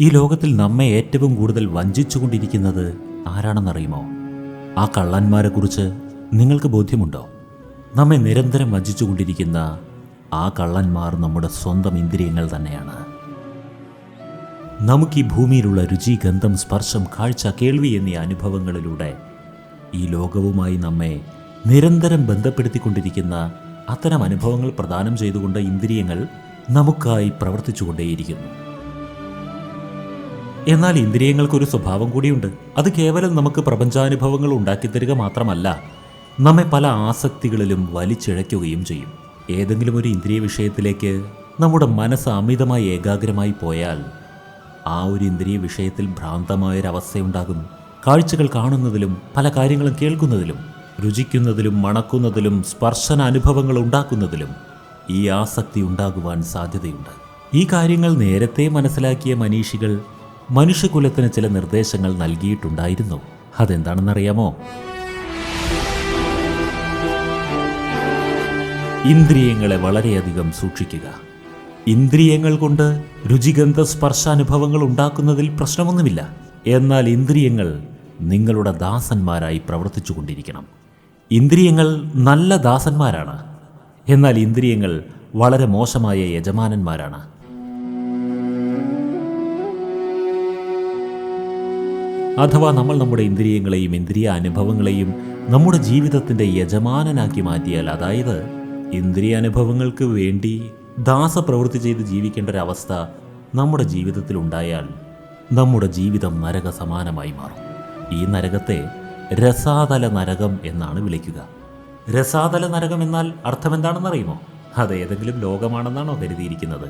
ഈ ലോകത്തിൽ നമ്മെ ഏറ്റവും കൂടുതൽ വഞ്ചിച്ചുകൊണ്ടിരിക്കുന്നത് ആരാണെന്നറിയുമോ? ആ കള്ളന്മാരെക്കുറിച്ച് നിങ്ങൾക്ക് ബോധ്യമുണ്ടോ? നമ്മെ നിരന്തരം വഞ്ചിച്ചുകൊണ്ടിരിക്കുന്ന ആ കള്ളന്മാർ നമ്മുടെ സ്വന്തം ഇന്ദ്രിയങ്ങൾ തന്നെയാണ്. നമുക്ക് ഈ ഭൂമിയിലുള്ള രുചി ഗന്ധം സ്പർശം കാഴ്ച കേൾവി എന്നീ അനുഭവങ്ങളിലൂടെ ഈ ലോകവുമായി നമ്മെ നിരന്തരം ബന്ധപ്പെടുത്തിക്കൊണ്ടിരിക്കുന്ന അത്തരം അനുഭവങ്ങൾ പ്രദാനം ചെയ്തുകൊണ്ട് ഇന്ദ്രിയങ്ങൾ നമുക്കായി പ്രവർത്തിച്ചുകൊണ്ടേയിരിക്കുന്നു. എന്നാൽ ഇന്ദ്രിയങ്ങൾക്കൊരു സ്വഭാവം കൂടിയുണ്ട്. അത് കേവലം നമുക്ക് പ്രപഞ്ചാനുഭവങ്ങൾ ഉണ്ടാക്കിത്തരിക മാത്രമല്ല നമ്മെ പല ആസക്തികളിലും വലിച്ചിഴയ്ക്കുകയും ചെയ്യും. ഏതെങ്കിലും ഒരു ഇന്ദ്രിയ വിഷയത്തിലേക്ക് നമ്മുടെ മനസ്സ് അമിതമായി ഏകാഗ്രമായി പോയാൽ ആ ഒരു ഇന്ദ്രിയ വിഷയത്തിൽ ഭ്രാന്തമായൊരവസ്ഥയുണ്ടാകും കാഴ്ചകൾ കാണുന്നതിലും പല കാര്യങ്ങളും കേൾക്കുന്നതിലും രുചിക്കുന്നതിലും മണക്കുന്നതിലും സ്പർശന അനുഭവങ്ങൾ ഉണ്ടാക്കുന്നതിലും ഈ ആസക്തി ഉണ്ടാകുവാൻ സാധ്യതയുണ്ട്. ഈ കാര്യങ്ങൾ നേരത്തെ മനസ്സിലാക്കിയ മനീഷികൾ മനുഷ്യകുലത്തിന് ചില നിർദ്ദേശങ്ങൾ നൽകിയിട്ടുണ്ടായിരുന്നു. അതെന്താണെന്നറിയാമോ? ഇന്ദ്രിയങ്ങളെ വളരെയധികം സൂക്ഷിക്കുക. ഇന്ദ്രിയങ്ങൾ കൊണ്ട് രുചിഗന്ധ സ്പർശാനുഭവങ്ങൾ ഉണ്ടാക്കുന്നതിൽ പ്രശ്നമൊന്നുമില്ല. എന്നാൽ ഇന്ദ്രിയങ്ങൾ നിങ്ങളുടെ ദാസന്മാരായി പ്രവർത്തിച്ചു കൊണ്ടിരിക്കണം ഇന്ദ്രിയങ്ങൾ നല്ല ദാസന്മാരാണ്. എന്നാൽ ഇന്ദ്രിയങ്ങൾ വളരെ മോശമായ യജമാനന്മാരാണ്. അഥവാ നമ്മൾ നമ്മുടെ ഇന്ദ്രിയങ്ങളെയും ഇന്ദ്രിയ അനുഭവങ്ങളെയും നമ്മുടെ ജീവിതത്തിന്റെ യജമാനനാക്കി മാറ്റിയാൽ അതായത് ഇന്ദ്രിയ അനുഭവങ്ങൾക്ക് വേണ്ടി ദാസപ്രവൃത്തി ചെയ്ത് ജീവിക്കേണ്ട ഒരവസ്ഥ നമ്മുടെ ജീവിതത്തിൽ ഉണ്ടായാൽ നമ്മുടെ ജീവിതം നരക സമാനമായി മാറും. ഈ നരകത്തെ രസാതല നരകം എന്നാണ് വിളിക്കുക. രസാതല നരകം എന്നാൽ അർത്ഥമെന്താണെന്നറിയുമോ? അത് ഏതെങ്കിലും ലോകമാണെന്നാണോ കരുതിയിരിക്കുന്നത്.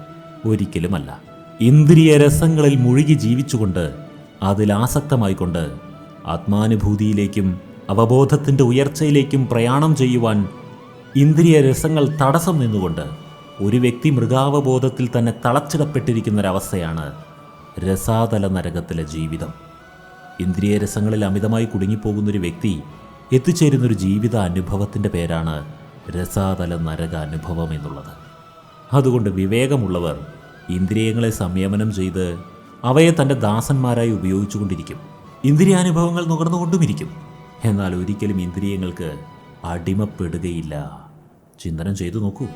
ഒരിക്കലുമല്ല. ഇന്ദ്രിയ രസങ്ങളിൽ മുഴുകി ജീവിച്ചുകൊണ്ട് അതിൽ ആസക്തമായിക്കൊണ്ട് ആത്മാനുഭൂതിയിലേക്കും അവബോധത്തിന്റെ ഉയർച്ചയിലേക്കും പ്രയാണം ചെയ്യുവാൻ ഇന്ദ്രിയ രസങ്ങൾ തടസ്സം നിന്നുകൊണ്ട് ഒരു വ്യക്തി മൃഗാവബോധത്തിൽ തന്നെ തളച്ചിടപ്പെട്ടിരിക്കുന്ന ഒരവസ്ഥയാണ് രസാതല നരകത്തിലെ ജീവിതം. ഇന്ദ്രിയ രസങ്ങളിൽ അമിതമായി കുടുങ്ങിപ്പോകുന്നൊരു വ്യക്തി എത്തിച്ചേരുന്നൊരു ജീവിത അനുഭവത്തിന്റെ പേരാണ് രസാതല നരക അനുഭവം എന്നുള്ളത്. അതുകൊണ്ട് വിവേകമുള്ളവർ ഇന്ദ്രിയങ്ങളെ സംയമനം ചെയ്ത് അവയെ തന്റെ ദാസന്മാരായി ഉപയോഗിച്ചുകൊണ്ടിരിക്കും. ഇന്ദ്രിയാനുഭവങ്ങൾ നുകർന്നുകൊണ്ടുമിരിക്കും. എന്നാൽ ഒരിക്കലും ഇന്ദ്രിയങ്ങൾക്ക് അടിമപ്പെടുകയില്ല. ചിന്തനം ചെയ്തു നോക്കൂ.